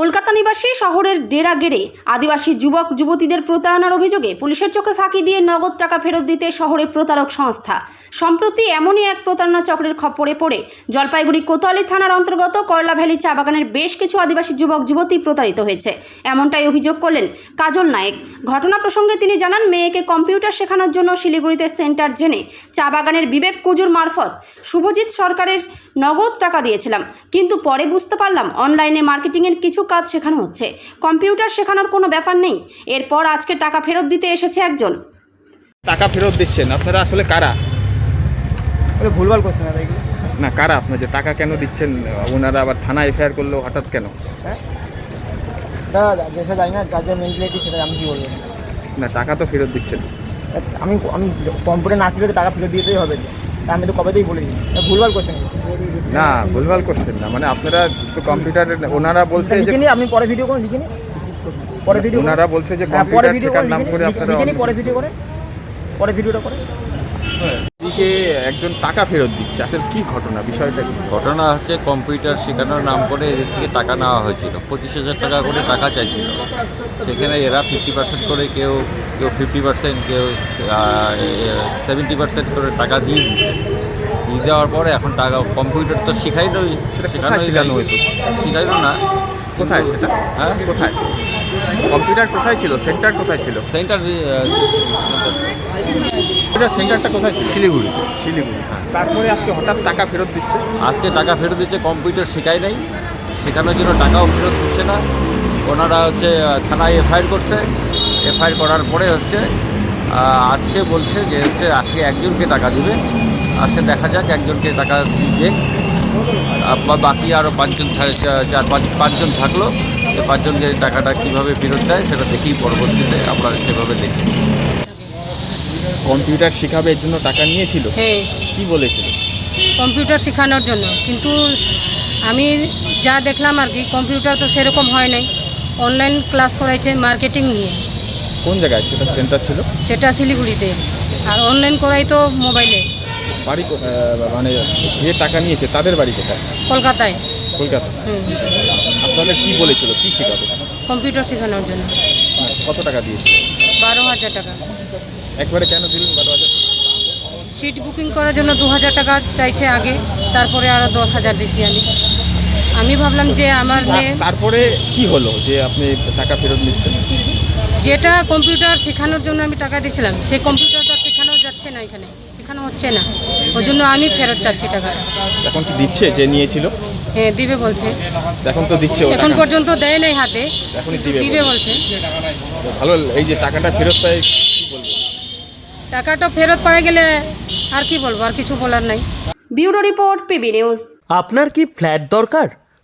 কলকাতা নিবাসী শহরের ডেরা গেড়ে আদিবাসী যুবক যুবতীদের প্রতারণার অভিযোগে পুলিশের চোখে ফাঁকি দিয়ে নগদ টাকা ফেরত দিতে শহরের প্রতারক সংস্থা। সম্প্রতি এমনই এক প্রতারণা চক্রের খপ্পরে পড়ে জলপাইগুড়ি কোতোয়ালি থানার অন্তর্গত করলা ভ্যালি চা বাগানের বেশ কিছু আদিবাসী যুবক যুবতী প্রতারিত হয়েছে। এমনটাই অভিযোগ করলেন কাজল নায়েক। ঘটনা প্রসঙ্গে তিনি জানান, মেয়েকে কম্পিউটার শেখানোর জন্য শিলিগুড়িতে সেন্টার জেনে চা বাগানের বিবেক কুজুর মারফত শুভজিৎ সরকারের নগদ টাকা দিয়েছিলাম। কিন্তু পরে বুঝতে পারলাম, অনলাইনে মার্কেটিংয়ের কিছু কাজ শেখানো হচ্ছে। কম্পিউটার শেখানোর কোনো ব্যাপার নেই। এরপর আজকে টাকা ফেরত দিতে এসেছে একজন। টাকা ফেরত দিচ্ছেন। আপনারা আসলে কারা? ভুলভাল করছে না না কারা আপনার যে টাকা কেন দিচ্ছেন? ওনারা আবার থানা এফআইআর করল হঠাৎ কেন? হ্যাঁ? দাদা যেসা জানি না যার যার মেন্টালিটি সেটা আমি কী বলব? না টাকা তো ফেরত দিচ্ছেন। আমি আমি কম্পিউটার না শিখলে টাকা ফেরত দিতেই হবে। আমি তো কবেতেই বলে দিয়েছি ভুলভাল কোশ্চেন না ভুলভাল কোশ্চেন না। মানে আপনারা তো কম্পিউটার ওনারা বলছে যে আমি আপনি পরে ভিডিও করুন লিখিনি। পরে ভিডিও ওনারা বলছে যে কম্পিউটার শেখার নাম করে আপনারা পরে ভিডিও করে। পরে ভিডিওটা করে। দিকে একজন টাকা ফেরত দিচ্ছে। আসলে কি ঘটনা? বিষয়টা কি? ঘটনা হচ্ছে কম্পিউটার শেখানোর নাম করে এদের থেকে টাকা নেওয়া হয়েছিল। পঁচিশ হাজার টাকা করে টাকা চাইছিল। সেখানে এরা ফিফটি পার্সেন্ট করে কেউ কেউ ফিফটি পার্সেন্ট কেউ সেভেন্টি পার্সেন্ট করে টাকা দিয়ে দিচ্ছে দিয়ে দেওয়ার পরে এখন টাকা কম্পিউটার তো শেখাইলো কোথায় শেখানো হতো? শেখাইলো না। কোথায় সেটা? হ্যাঁ? কোথায়? কম্পিউটার কোথায় ছিল? সেন্টার কোথায় ছিল? সেন্টার এটা সেন্টারটা কোথায় ছিল? শিলিগুড়ি। শিলিগুড়ি। তারপরে আজকে হঠাৎ টাকা ফেরত দিচ্ছে? আজকে টাকা ফেরত দিচ্ছে কম্পিউটার শেখাই নাই। শেখানোর জন্য টাকাও ফেরত দিচ্ছে না। ওনারা হচ্ছে থানায় এফআইআর করছে। এফআইআর করার পরে হচ্ছে আজকে বলছে যে হচ্ছে আজকে একজনকে টাকা দিবে। আজকে দেখা যাক একজনকে টাকা দিয়ে বা বাকি আরও পাঁচজন চার পাঁচ পাঁচজন থাকল। এই পাঁচজনকে টাকাটা কীভাবে ফেরত দেয় সেটা দেখি পরবর্তীতে আমরা সেভাবে দেখি। কম্পিউটার শেখাবে এর জন্য টাকা নিয়েছিল? হ্যাঁ। কি বলেছিল? কম্পিউটার শেখানোর জন্য। কিন্তু আমি যা দেখলাম আর কি কম্পিউটার তো সেরকম হয় নাই। অনলাইন ক্লাস করাইছে মার্কেটিং নিয়ে। কোন জায়গায়? সেটা সেন্টার ছিল? সেটা শিলিগুড়িতে। আর অনলাইন করাই তো মোবাইলে। বাড়ি মানে যে টাকা নিয়েছে তাদের বাড়ি কোথায়? কলকাতায়। কলকাতা। আপনাদের কি বলেছিল? কি শেখাবে? কম্পিউটার শেখানোর জন্য। কত টাকা দিয়েছিল বারো হাজার টাকা। একবারে কেন দিলেন বারো হাজার সিট বুকিং করার জন্য দু হাজার টাকা চাইছে আগে তারপরে আরও দশ হাজার দিছি আমি। আমি ভাবলাম যে আমার মেয়ে তারপরে কি হলো যে আপনি টাকা ফেরত নিচ্ছেন? যেটা কম্পিউটার শেখানোর জন্য আমি টাকা দিয়েছিলাম সেই কম্পিউটারটা শেখানো যাচ্ছে না এখানে। শেখানো হচ্ছে না। ওই জন্য আমি ফেরত চাচ্ছি টাকাটা। এখন কি দিচ্ছে যে নিয়েছিল? হ্যাঁ দিবে বলছে। এখন তো দিচ্ছে ও এখন টাকা। পর্যন্ত দেয় নাই হাতে। এখনই দিবে দিবে বলছে। তো ভালো এই যে টাকাটা ফেরত পাই কি বলব? টাকাটা ফেরত পাওয়া গেলে আর কি বলব আর কিছু বলার নাই। Bureau report PB news. আপনার কি ফ্ল্যাট দরকার?